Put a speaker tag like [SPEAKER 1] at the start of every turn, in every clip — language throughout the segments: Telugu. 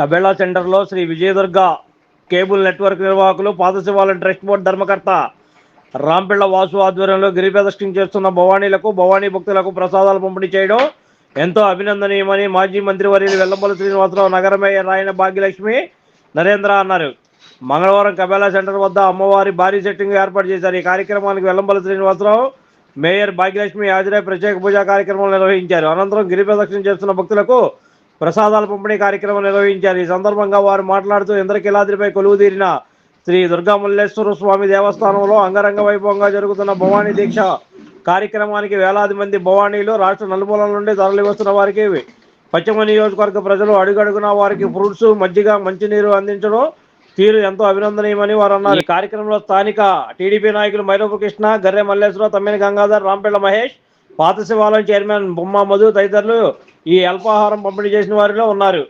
[SPEAKER 1] కబేళా సెంటర్లో శ్రీ విజయదుర్గ కేబుల్ నెట్వర్క్ నిర్వాహకులు పాదశివాలయం ట్రస్ట్ బోర్డు ధర్మకర్త రాంపిళ్ళ వాసు ఆధ్వర్యంలో గిరి ప్రదక్షిణ చేస్తున్న భవానీలకు భవానీ భక్తులకు ప్రసాదాలు పంపిణీ చేయడం ఎంతో అభినందనీయమని మాజీ మంత్రివర్యులు వెల్లంపల్లి శ్రీనివాసరావు నగర మేయర్ రాయన భాగ్యలక్ష్మి నరేంద్ర అన్నారు. మంగళవారం కబేలా సెంటర్ వద్ద అమ్మవారి భారీ సెట్టింగ్ ఏర్పాటు చేశారు. ఈ కార్యక్రమానికి వెల్లంపల్లి శ్రీనివాసరావు మేయర్ భాగ్యలక్ష్మి హాజరై ప్రత్యేక పూజా కార్యక్రమం నిర్వహించారు. అనంతరం గిరి ప్రదక్షిణ చేస్తున్న భక్తులకు ప్రసాదాల పంపిణీ కార్యక్రమం నిర్వహించారు. ఈ సందర్భంగా వారు మాట్లాడుతూ ఇంద్రకిలాద్రిపై కొలువుదీరిన శ్రీ దుర్గామల్లేశ్వర స్వామి దేవస్థానంలో అంగరంగ వైభవంగా జరుగుతున్న భవానీ దీక్ష కార్యక్రమానికి వేలాది మంది భవానీలు రాష్ట్ర నలుమూలల నుండి తరలి వస్తున్న వారికి పశ్చిమ నియోజకవర్గ ప్రజలు అడుగడుగున వారికి ఫ్రూట్స్ మజ్జిగ మంచినీరు అందించడం తీరు ఎంతో అభినందనీయమని వారు అన్నారు. ఈ కార్యక్రమంలో స్థానిక టీడీపీ నాయకులు మైరూపు కృష్ణ గర్రె మల్లేశ్వర తమ్మిన గంగాధర్ రాంపేళ్ళ మహేష్ పాత శివాలయం చైర్మన్ బొమ్మ మధు తదితరులు ఈ అల్పాహారం పంపిణీ చేసిన వారిలో ఉన్నారు.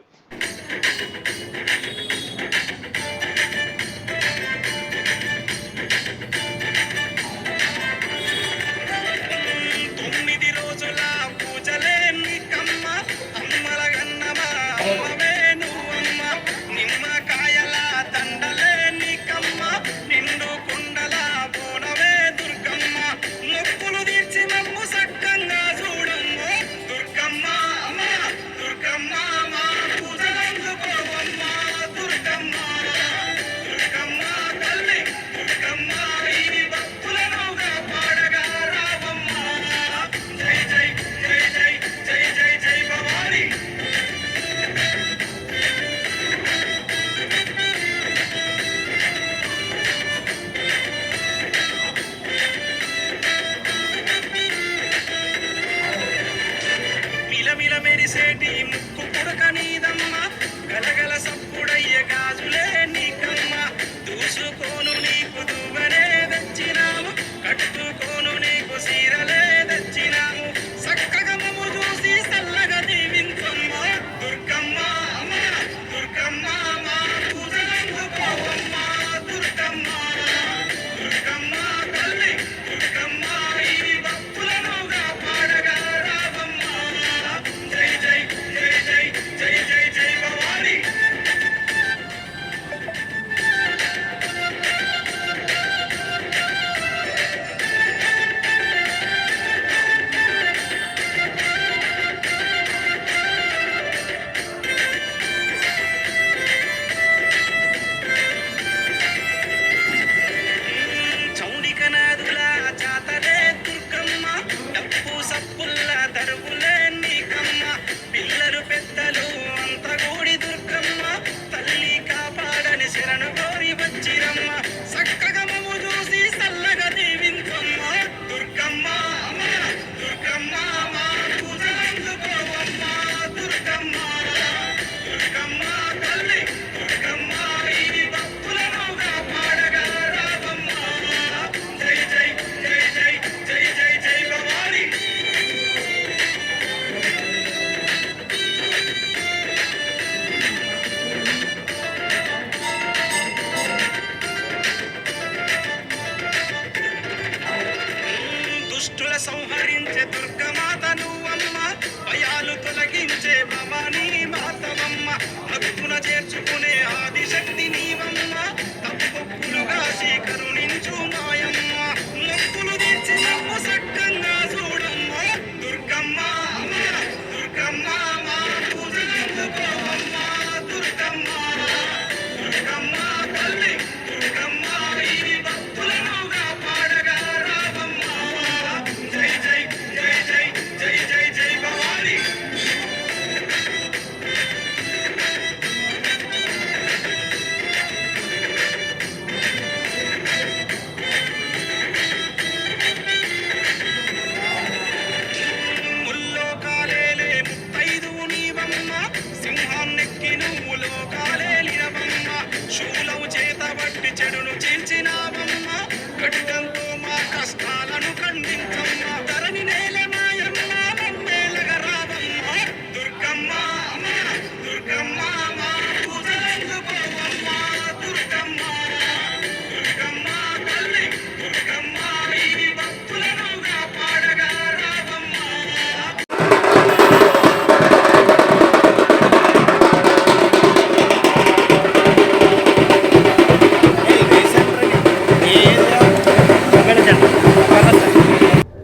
[SPEAKER 2] దుష్టుల సంహరించే దుర్గమాత నువ్వమ్మ భయాలు తొలగించే భవానీ మాతవమ్మ. భక్తున చేర్చుకునే ఆదిశక్తి నీవమ్మ.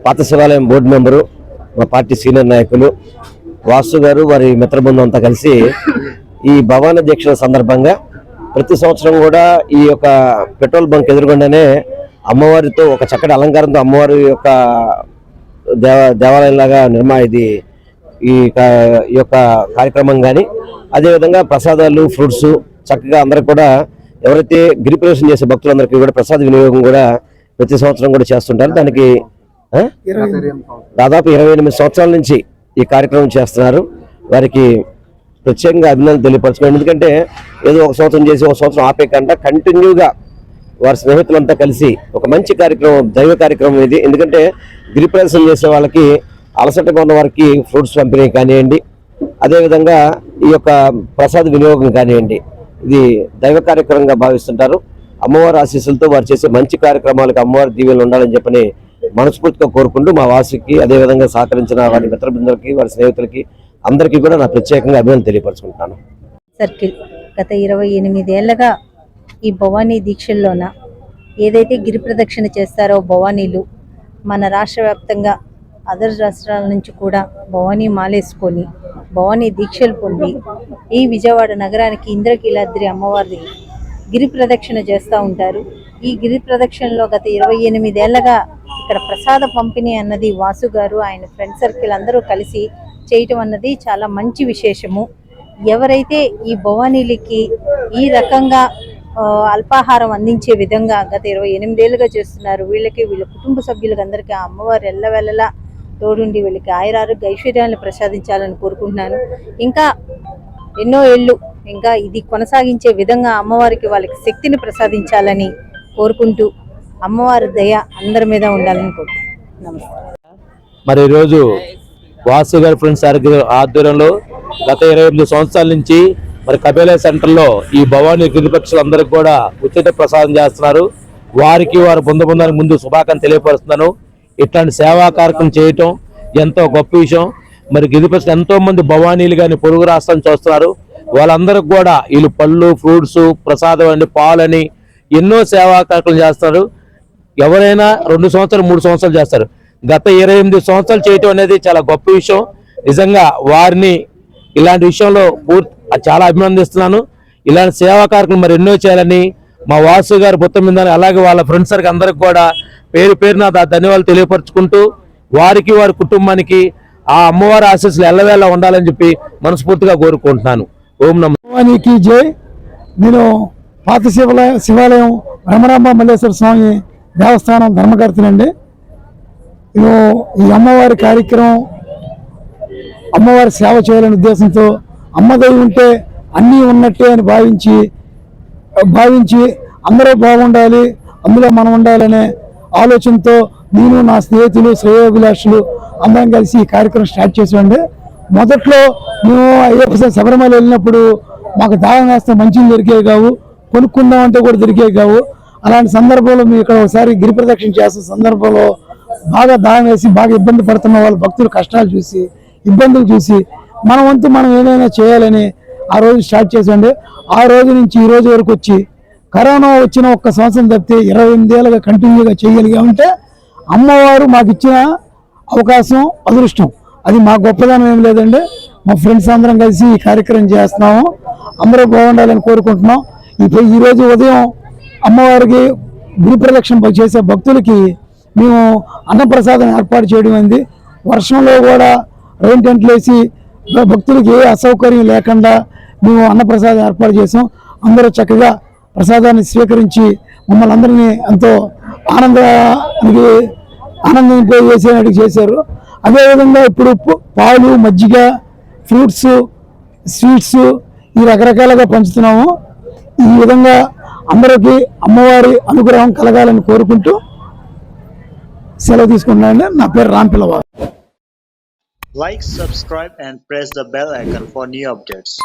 [SPEAKER 3] పాత శివాలయం బోర్డు మెంబరు మా పార్టీ సీనియర్ నాయకులు వాసు గారు వారి మిత్ర బృందం అంతా కలిసి ఈ భవాన దీక్షల సందర్భంగా ప్రతి సంవత్సరం కూడా ఈ యొక్క పెట్రోల్ బంక్ ఎదురుగుండానే అమ్మవారితో ఒక చక్కటి అలంకారంతో అమ్మవారి యొక్క దేవ దేవాలయం లాగా నిర్మా ఇది ఈ ఈ యొక్క కార్యక్రమం కానీ అదేవిధంగా ప్రసాదాలు ఫ్రూట్స్ చక్కగా అందరికి కూడా ఎవరైతే గిరిప్రవేశం చేసే భక్తులందరికీ కూడా ప్రసాద వినియోగం కూడా ప్రతి సంవత్సరం కూడా చేస్తుంటారు. దానికి దాదాపు ఇరవై ఎనిమిది సంవత్సరాల నుంచి ఈ కార్యక్రమం చేస్తున్నారు. వారికి ప్రత్యేకంగా అభినందనలు తెలియపరచుకోండి ఎందుకంటే ఏదో ఒక సంవత్సరం చేసి ఒక సంవత్సరం ఆపేయకుండా కంటిన్యూగా వారి స్నేహితులంతా కలిసి ఒక మంచి కార్యక్రమం దైవ కార్యక్రమం ఇది. ఎందుకంటే గిరి ప్రదర్శన చేసే వాళ్ళకి అలసటగా ఉన్న వారికి ఫ్రూట్స్ పంపిణీ కానివ్వండి అదేవిధంగా ఈ యొక్క ప్రసాద వినియోగం కానివ్వండి ఇది దైవ కార్యక్రమంగా భావిస్తుంటారు. అమ్మవారి ఆశీస్సులతో వారు చేసే మంచి కార్యక్రమాలకు అమ్మవారి దీవెనలు ఉండాలని చెప్పని మనస్ఫూర్తిగా కోరుకుంటూ మా వాసికి అదేవిధంగా సహకరించిన వారి మిత్రబృందులకి వారి స్నేహితులకి అందరికీ కూడా నా ప్రత్యేకంగా అభినందన తెలియపరచుకుంటున్నాను.
[SPEAKER 4] సర్కిల్ గత ఇరవై ఎనిమిదేళ్ళగా ఈ భవానీ దీక్షల్లోన ఏదైతే గిరి ప్రదక్షిణ చేస్తారో భవానీలు మన రాష్ట్ర వ్యాప్తంగా అదర్ రాష్ట్రాల నుంచి కూడా భవానీ మాలేసుకొని భవానీ దీక్షలు పొంది ఈ విజయవాడ నగరానికి ఇంద్రకీలాద్రి అమ్మవారిని గిరి ప్రదక్షిణ చేస్తూ ఉంటారు. ఈ గిరి ప్రదక్షిణలో గత ఇరవై ఎనిమిదేళ్ళగా ఇక్కడ ప్రసాద పంపిణీ అన్నది వాసు గారు ఆయన ఫ్రెండ్ సర్కిల్ అందరూ కలిసి చేయటం అన్నది చాలా మంచి విశేషము. ఎవరైతే ఈ భవానీలకి ఈ రకంగా అల్పాహారం అందించే విధంగా గత ఇరవై ఎనిమిదేళ్ళుగా చేస్తున్నారు వీళ్ళకి వీళ్ళ కుటుంబ సభ్యులకి అందరికీ ఆ అమ్మవారు ఎల్లవెల్లలా తోడుండి వీళ్ళకి ఆయురారోగ్య ఐశ్వర్యాలను ప్రసాదించాలని కోరుకుంటున్నాను. ఇంకా ఎన్నో ఏళ్ళు ఇంకా ఇది కొనసాగించే విధంగా అమ్మవారికి వాళ్ళకి శక్తిని ప్రసాదించాలని కోరుకుంటూ అమ్మవారి దయ అందరి మీద ఉండాలని కోరుకుంటున్నాను
[SPEAKER 5] మరి ఈరోజు వాసు గారి ఫ్రెండ్స్ ఆధ్వర్యంలో గత ఇరవై ఎనిమిది సంవత్సరాల నుంచి మరి కబేలా సెంటర్లో ఈ భవానీ గిరిపక్షులందరికీ కూడా ఉచిత ప్రసాదం చేస్తున్నారు. వారికి వారి బృంద బృందానికి ముందు శుభాకాంక్షలు తెలియపరుస్తున్నాను. ఇట్లాంటి సేవా కార్యక్రమం చేయటం ఎంతో గొప్ప విషయం. మరి గిరిపక్షులు ఎంతో మంది భవానీలు కానీ పొరుగు రాష్ట్రం చూస్తున్నారు వాళ్ళందరికి కూడా వీళ్ళు పళ్ళు ఫ్రూట్స్ ప్రసాదం అని పాలని ఎన్నో సేవా కార్యక్రమాలు చేస్తారు. ఎవరైనా రెండు సంవత్సరాలు మూడు సంవత్సరాలు చేస్తారు. గత ఇరవై ఎనిమిది సంవత్సరాలు చేయటం అనేది చాలా గొప్ప విషయం. నిజంగా వారిని ఇలాంటి విషయంలో పూర్తి చాలా అభినందిస్తున్నాను. ఇలాంటి సేవా కార్యక్రమం మరి ఎన్నో చేయాలని మా వాసు గారు బుత్తం మీద అలాగే వాళ్ళ ఫ్రెండ్స్ సర్కి అందరికి కూడా పేరు పేరున ధన్యవాదాలు తెలియపరచుకుంటూ వారికి వారి కుటుంబానికి ఆ అమ్మవారి ఆశీస్సులు ఎల్లవేళ ఉండాలని చెప్పి మనస్ఫూర్తిగా కోరుకుంటున్నాను. ఓం నమ
[SPEAKER 6] భవానీకి జై. నేను పాత శివాలయ శివాలయం రమరాంబ మల్లేశ్వర స్వామి దేవస్థానం ధర్మకర్తనండి. నేను ఈ అమ్మవారి కార్యక్రమం అమ్మవారి సేవ చేయాలనే ఉద్దేశంతో అమ్మదై ఉంటే అన్నీ ఉన్నట్టే అని భావించి భావించి అందరూ బాగుండాలి అందులో మనం ఉండాలనే ఆలోచనతో నేను నా స్నేహితులు శ్రేయోభిలాషులు అందరం కలిసి ఈ కార్యక్రమం స్టార్ట్ చేసామండి మొదట్లో మేము అయ్యప్ప శబరిమల వెళ్ళినప్పుడు మాకు దాహం వేస్తే మంచిలు దొరికేవి కావు. కొనుక్కుందామంటే కూడా దొరికేవి కావు. అలాంటి సందర్భంలో మేము ఇక్కడ ఒకసారి గిరి ప్రదక్షిణ చేస్తున్న సందర్భంలో బాగా దాహం వేసి బాగా ఇబ్బంది పడుతున్న వాళ్ళు భక్తులు కష్టాలు చూసి ఇబ్బందులు చూసి మన వంతు మనం ఏదైనా చేయాలని ఆ రోజు స్టార్ట్ చేసండి ఆ రోజు నుంచి ఈ రోజు వరకు వచ్చి కరోనా వచ్చిన ఒక్క సంవత్సరం తప్పితే ఇరవై ఎనిమిదేళ్ళగా కంటిన్యూగా చేయగలిగామంటే అమ్మవారు మాకు ఇచ్చిన అవకాశం అదృష్టం. అది మా గొప్పదనం ఏం లేదండి. మా ఫ్రెండ్స్ అందరం కలిసి ఈ కార్యక్రమం చేస్తున్నాము. అందరూ బాగుండాలని కోరుకుంటున్నాం. ఇప్పుడు ఈరోజు ఉదయం అమ్మవారికి గురు ప్రదక్షిణ చేసే భక్తులకి మేము అన్నప్రసాదం ఏర్పాటు చేయడం అయింది. వర్షంలో కూడా రెయిన్ టెంట్లు వేసి భక్తులకి ఏ అసౌకర్యం లేకుండా మేము అన్నప్రసాదం ఏర్పాటు చేసాం. అందరూ చక్కగా ప్రసాదాన్ని స్వీకరించి మమ్మల్ని అందరినీ ఎంతో ఆనందానికి ఆనందింపే చేసేటట్టు చేశారు. అదేవిధంగా ఇప్పుడు పాలు మజ్జిగ ఫ్రూట్స్ స్వీట్స్ ఈ రకరకాలుగా పంచుతున్నాము. ఈ విధంగా అందరికీ అమ్మవారి అనుగ్రహం కలగాలని కోరుకుంటూ సెలవు తీసుకున్నాను నా పేరు Ram
[SPEAKER 7] పిల్లవారు like subscribe and press the bell icon for new updates